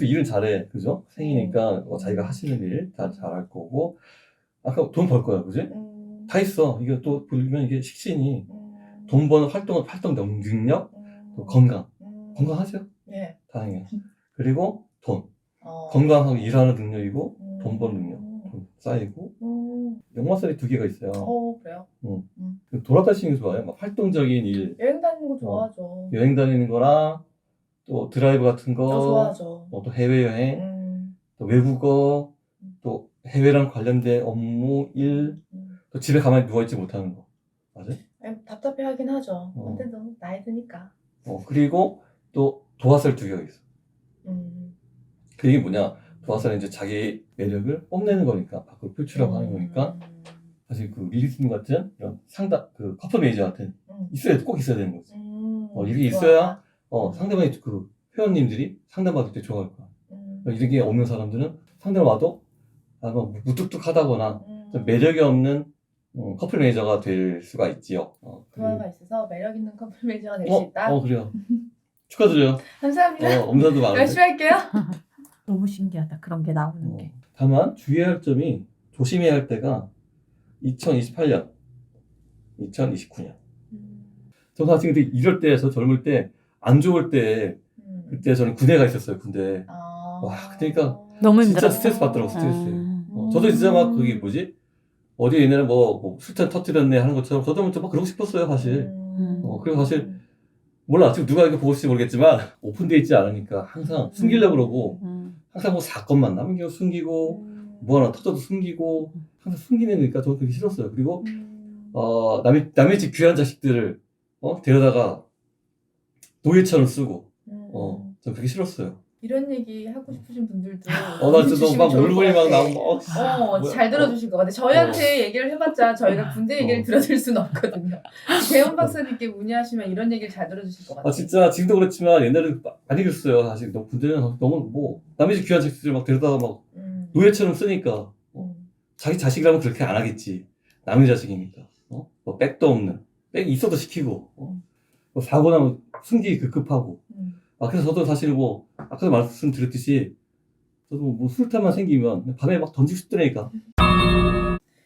그래도 일은 잘해, 그죠? 생이니까 뭐 자기가 하시는 일 다 잘할 거고, 아까 돈 벌 거야, 그지? 음, 다 있어. 이게 또 보면 이게 식신이 음, 돈 버는 활동, 활동 능력, 음, 또 건강. 음, 건강하죠? 예. 다행이에요. 그리고 돈. 어. 건강하고 일하는 능력이고, 음, 돈 버는 능력. 돈 쌓이고, 음, 역마살이 두 개가 있어요. 어 그래요. 그 돌아다니는 게 좋아요. 막 활동적인 일, 여행 다니는 거 좋아하죠. 여행 다니는 거랑, 또 드라이브 같은 거, 어, 좋아하죠. 뭐 또 해외여행, 음, 또 외국어, 또 해외랑 관련된 업무, 일, 음. 또 집에 가만히 누워있지 못하는 거. 맞아요? 아니, 답답해 하긴 하죠. 어. 근데 너무 나이 드니까. 어, 그리고 또 도화살 두 개가 있어. 음. 그 얘기 뭐냐. 도화살은 이제 자기 매력을 뽐내는 거니까, 밖으로 표출하고 하는 거니까, 음. 사실 그 리리스님 같은 이런 상담, 그 커플 매니저 같은, 음. 있어야, 꼭 있어야 되는 거지. 음. 어, 이게 좋아. 있어야, 어, 상대방이 그 회원님들이 상담받을 때 좋아할 거야. 음. 이런 게 없는 사람들은 상대를 와도 아마 무뚝뚝하다거나 음. 좀 매력이 없는 음, 커플 매니저가 될 수가 있지요. 어, 조화가 있어서 매력 있는 커플 매니저가 될 수 어, 있다. 어, 그래요. 축하드려요. 감사합니다. 어, 엄선도 많은데. 열심히 할게요. 너무 신기하다. 그런 게 나오는 어, 게. 다만 주의해야 할 점이 조심해야 할 때가 2028년, 2029년. 음. 저 사실 근데 이럴 때, 저 젊을 때, 안 좋을 때, 음. 그때 저는 군대가 있었어요, 군대. 아. 와, 그러니까 너무 진짜 힘들어. 스트레스 받더라고, 스트레스. 음. 어, 저도 진짜 막 그게 뭐지? 어디 옛날에 뭐, 뭐 술잔 터뜨렸네 하는 것처럼 저도 좀막 그러고 싶었어요, 사실. 음. 어, 그리고 사실 몰라, 지금 누가 이거 보고 있을지 모르겠지만, 오픈돼 있지 않으니까 항상 숨기려고 그러고, 음. 항상 뭐 사건만 남겨 숨기고, 음. 뭐 하나 터져도 숨기고, 항상 숨기는 거니까 저는 그게 싫었어요. 그리고, 음. 어, 남의, 남의 집 귀한 자식들을, 어, 데려다가 노예처럼 쓰고, 음. 어, 전 그게 싫었어요. 이런 얘기 하고 싶으신 분들도 어, 나 진짜 주시면 막 좋을 것 울분이 막 같아. 나오고, 어, 어, 뭐야. 잘 들어주실 것 같아요. 저희한테 얘기를 해봤자 저희가 군대 얘기를 어. 들어줄 수는 없거든요. 대원 박사님께 문의하시면 이런 얘기를 잘 들어주실 것 같아요. 아 진짜 지금도 그렇지만 옛날에 많이 그랬어요 사실 너무 군대는 너무 뭐 남의 집 귀한 자식들 막 데려다가 막 음. 노예처럼 쓰니까 음. 자기 자식이라면 그렇게 안 하겠지 남의 자식이니까 어? 뭐 백도 없는 백 있어도 시키고 어? 음. 뭐 사고 나면 숨기기 급급하고 음. 아 그래서 저도 사실 뭐 아까도 말씀드렸듯이 저도 뭐 술탄만 생기면 밤에 막 던지고 싶더라니까.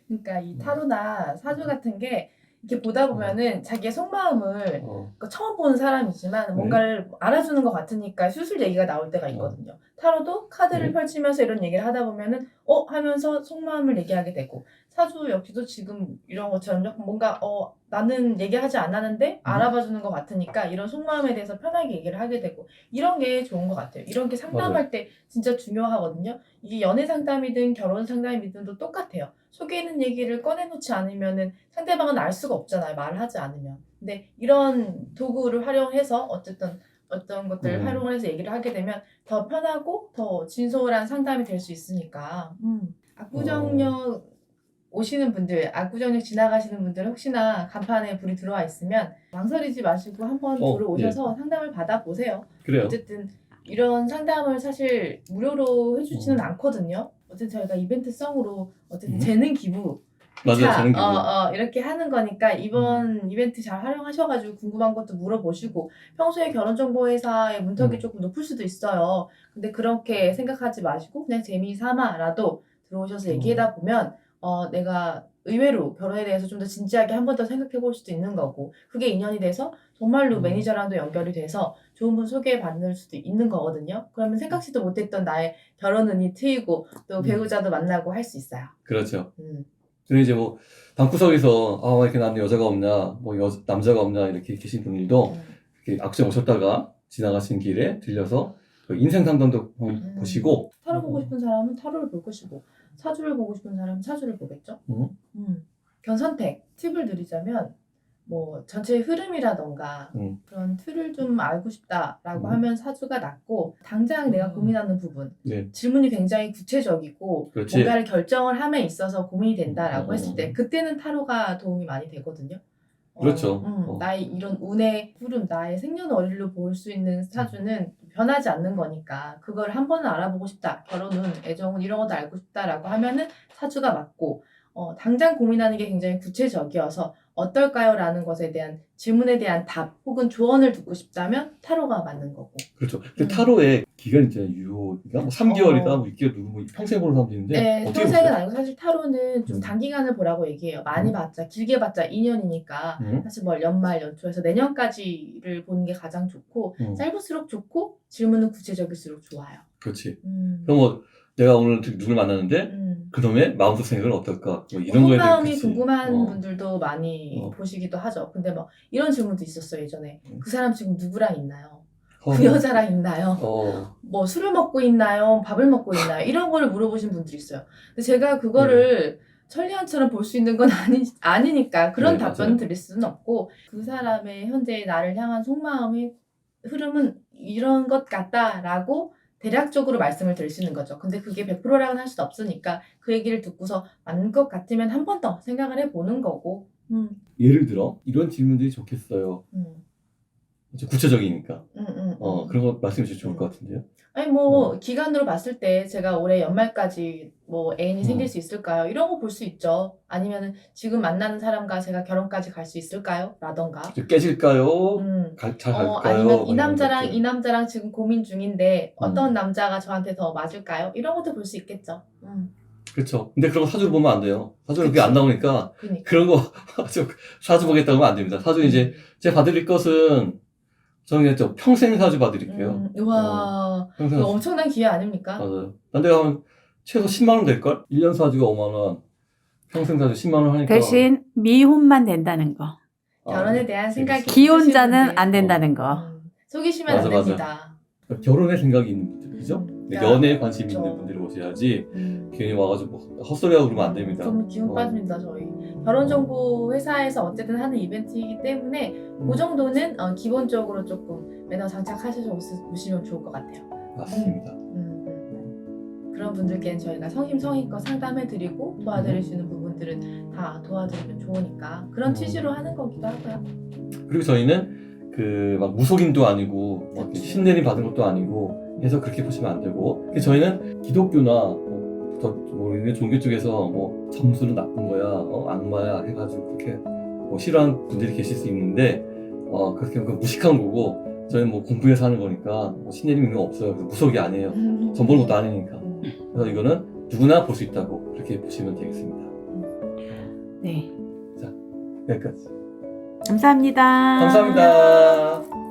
그러니까 이 타로나 사주 같은 게 이렇게 보다 보면은 자기의 속마음을 어, 그러니까 처음 보는 사람이지만 뭔가를 알아주는 것 같으니까 술술 얘기가 나올 때가 있거든요. 타로도 카드를 네. 펼치면서 이런 얘기를 하다 보면은 어? 하면서 속마음을 얘기하게 되고 사주 역시도 지금 이런 것처럼 뭔가 어 나는 얘기하지 않았는데 알아봐 주는 것 같으니까 이런 속마음에 대해서 편하게 얘기를 하게 되고 이런 게 좋은 것 같아요. 이런 게 상담할 때 진짜 중요하거든요. 이게 연애 상담이든 결혼 상담이든 도 똑같아요. 속에 있는 얘기를 꺼내놓지 않으면은 상대방은 알 수가 없잖아요. 말을 하지 않으면. 근데 이런 도구를 활용해서 어쨌든 어떤 것들을 음. 활용을 해서 얘기를 하게 되면 더 편하고 더 진솔한 상담이 될 수 있으니까. 음. 압구정역 오시는 분들, 압구정역 지나가시는 분들 혹시나 간판에 불이 들어와 있으면 망설이지 마시고 한번 어, 불을 오셔서 상담을 받아보세요. 그래요 어쨌든 이런 상담을 사실 무료로 해주지는 음. 않거든요. 어쨌든 저희가 이벤트성으로 어쨌든 음. 재능 기부 맞아요 자, 저는 기분 어, 어, 이렇게 하는 거니까 이번 이벤트 잘 활용하셔가지고 궁금한 것도 물어보시고 평소에 결혼정보회사의 문턱이 음. 조금 높을 수도 있어요. 근데 그렇게 생각하지 마시고 그냥 재미 삼아라도 들어오셔서 음. 얘기하다 보면 어, 내가 의외로 결혼에 대해서 좀 더 진지하게 한 번 더 생각해 볼 수도 있는 거고 그게 인연이 돼서 정말로 음. 매니저랑도 연결이 돼서 좋은 분 소개 받을 수도 있는 거거든요. 그러면 생각지도 못했던 나의 결혼 운이 트이고 또 음. 배우자도 만나고 할 수 있어요. 그렇죠 음. 저는 이제 뭐 방구석에서 아, 왜 이렇게 나는 여자가 없냐, 뭐 여, 남자가 없냐 이렇게 계신 분들도 음. 이렇게 악수장 오셨다가 지나가신 길에 들려서 그 인생 상담도 보- 음. 보시고 타로 보고 싶은 사람은 타로를 볼 것이고 사주를 보고 싶은 사람은 사주를 보겠죠. 음. 음. 그런 선택 팁을 드리자면 뭐 전체의 흐름이라던가 음. 그런 틀을 좀 알고 싶다라고 음. 하면 사주가 낫고 당장 내가 음. 고민하는 부분 네, 질문이 굉장히 구체적이고 그렇지. 뭔가를 결정을 함에 있어서 고민이 된다라고 음. 했을 때 그때는 타로가 도움이 많이 되거든요. 어, 그렇죠. 음, 어. 나의 이런 운의 흐름, 나의 생년월일로 볼 수 있는 사주는 변하지 않는 거니까 그걸 한 번은 알아보고 싶다. 결혼운, 애정운 이런 것도 알고 싶다라고 하면은 사주가 맞고 어, 당장 고민하는 게 굉장히 구체적이어서 어떨까요? 라는 것에 대한 질문에 대한 답 혹은 조언을 듣고 싶다면 타로가 맞는 거고. 그렇죠. 근데 음. 타로의 기간 있잖아요. 유효가 뭐 3개월이다, 어. 뭐 6개월 누구 뭐 평생 보는 사람도 있는데 네, 어떻게 평생은 보세요? 아니고 사실 타로는 좀 음. 단기간을 보라고 얘기해요. 많이 음. 봤자 길게 봤자 2년이니까 음? 사실 뭐 연말 연초에서 내년까지를 보는 게 가장 좋고 음. 짧을수록 좋고 질문은 구체적일수록 좋아요. 그렇지. 음. 그럼 뭐 내가 오늘 누굴 만났는데 음. 그놈의 마음속 생각은 어떨까? 뭐 이런 거에 대해 속마음이 그치. 궁금한 어. 분들도 많이 어. 보시기도 하죠. 근데 뭐 이런 질문도 있었어요 예전에. 음. 그 사람 지금 누구랑 있나요? 어. 그 여자랑 있나요? 어. 뭐 술을 먹고 있나요? 밥을 먹고 있나요? 이런 거를 물어보신 분들이 있어요. 근데 제가 그거를 천리안처럼 볼 수 있는 건 아니, 아니니까 그런 네, 답변을 맞아요. 드릴 수는 없고 그 사람의 현재 나를 향한 속마음의 흐름은 이런 것 같다라고 대략적으로 말씀을 드릴 수 있는 거죠. 근데 그게 100%라고는 할 수는 없으니까 그 얘기를 듣고서 맞는 것 같으면 한 번 더 생각을 해보는 거고 음, 예를 들어 이런 질문들이 좋겠어요. 음, 좀 구체적이니까. 음, 음, 어 음. 그런 거 말씀해 주시면 좋을 것 같은데요. 아니 뭐 어. 기간으로 봤을 때 제가 올해 연말까지 뭐 애인이 음. 생길 수 있을까요? 이런 거 볼 수 있죠. 아니면은 지금 만나는 사람과 제가 결혼까지 갈 수 있을까요? 라던가. 좀 깨질까요? 음. 가- 잘 어, 갈까요? 아니면 뭐 이 이런 남자랑 것들. 이 남자랑 지금 고민 중인데 어떤 음. 남자가 저한테 더 맞을까요? 이런 것도 볼 수 있겠죠. 음. 그렇죠. 근데 그런 거 사주로 보면 안 돼요. 사주는 그게 안 나오니까 그니까. 그런 거 좀 사주 보겠다고 하면 안 됩니다. 사주 이제 제가 봐드릴 것은 저는 그냥 저 평생 사주 봐드릴게요. 음, 우와. 평생 이거 사주. 엄청난 기회 아닙니까? 맞아요. 딴 데 가면 최소 10만 원 될걸? 1년 사주가 5만 원, 평생 사주 10만 원 하니까. 대신 미혼만 된다는 거. 아, 결혼에 대한 생각이. 기혼자는. 안 된다는 거. 음, 속이시면 맞아, 안. 됩니다. 결혼에 생각이 있는 분들, 그죠? 음. 연애에 관심이 그렇죠. 있는 분들이 오셔야지 음. 괜히 와가지고 뭐 헛소리하고 그러면 안 됩니다. 좀 기운 어. 빠집니다 저희 결혼정보 회사에서 어쨌든 하는 이벤트이기 때문에 그 정도는 어, 기본적으로 조금 매너 장착하셔서 오시- 오시면 좋을 것 같아요 맞습니다. 음, 음. 그런 분들께는 저희가 성심성의껏 상담해드리고 도와드릴 수 있는 부분들은 다 도와드리면 좋으니까 그런 음. 취지로 하는 거기도 하고요 그리고 저희는 그 막 무속인도 아니고 막 그치. 신내림 받은 것도 아니고 해서 그렇게 보시면 안 되고 저희는 기독교나 뭐, 더 모르는 종교 쪽에서 뭐 점수는 나쁜 거야 어, 악마야 해가지고 그렇게 뭐 싫어하는 분들이 계실 수 있는데 어 그렇게 그 무식한 거고 저희는 뭐 공부해서 하는 거니까 뭐 신내림 있는 거 없어요 그래서 무속이 아니에요 전 보는 것도 아니니까 음. 그래서 이거는 누구나 볼 수 있다고 그렇게 보시면 되겠습니다 네. 여기까지 감사합니다. 감사합니다.